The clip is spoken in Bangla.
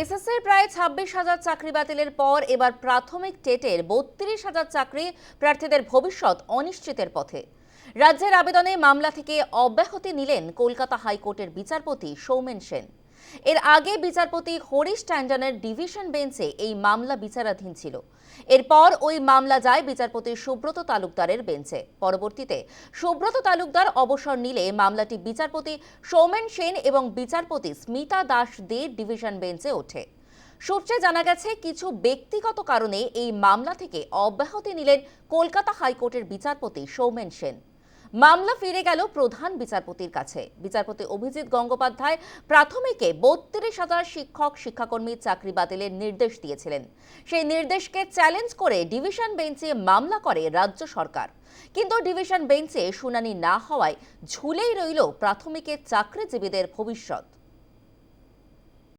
এসএসসির প্রায় ছাব্বিশ হাজার চাকরি বাতিলের পর এবার প্রাথমিক টেটের বত্রিশ হাজার চাকরি প্রার্থীদের ভবিষ্যৎ অনিশ্চিতের পথে। রাজ্যের আবেদনে মামলা থেকে অব্যাহতি নিলেন কলকাতা হাইকোর্টের বিচারপতি সৌমেন সেন। এর আগে বিচারপতি হরিশ ট্যান্ডনের ডিভিশন বেঞ্চে এই মামলা বিচারাধীন ছিল। এরপর ওই মামলা যায় বিচারপতি সুব্রত তালুকদারের বেঞ্চে। পরবর্তীতে সুব্রত তালুকদার অবসর নিলে মামলাটি বিচারপতি সৌমেন সেন এবং বিচারপতি স্মিতা দাস দে ডিভিশন বেঞ্চে ওঠে। সূত্রে জানা গেছে, কিছু ব্যক্তিগত কারণে এই মামলা থেকে অব্যাহতি নিলেন কলকাতা হাইকোর্টের বিচারপতি সৌমেন সেন। মামলা ফিরে গেল প্রধান বিচারপতির কাছে। বিচারপতি অভিজিৎ গঙ্গোপাধ্যায় প্রাথমিকে বত্রিশ হাজার শিক্ষক শিক্ষাকর্মীর চাকরি বাতিলের নির্দেশ দিয়েছিলেন। সেই নির্দেশকে চ্যালেঞ্জ করে ডিভিশন বেঞ্চে মামলা করে রাজ্য সরকার। কিন্তু ডিভিশন বেঞ্চে শুনানি না হওয়ায় ঝুলেই রইল প্রাথমিকের চাকরিজীবীদের ভবিষ্যৎ।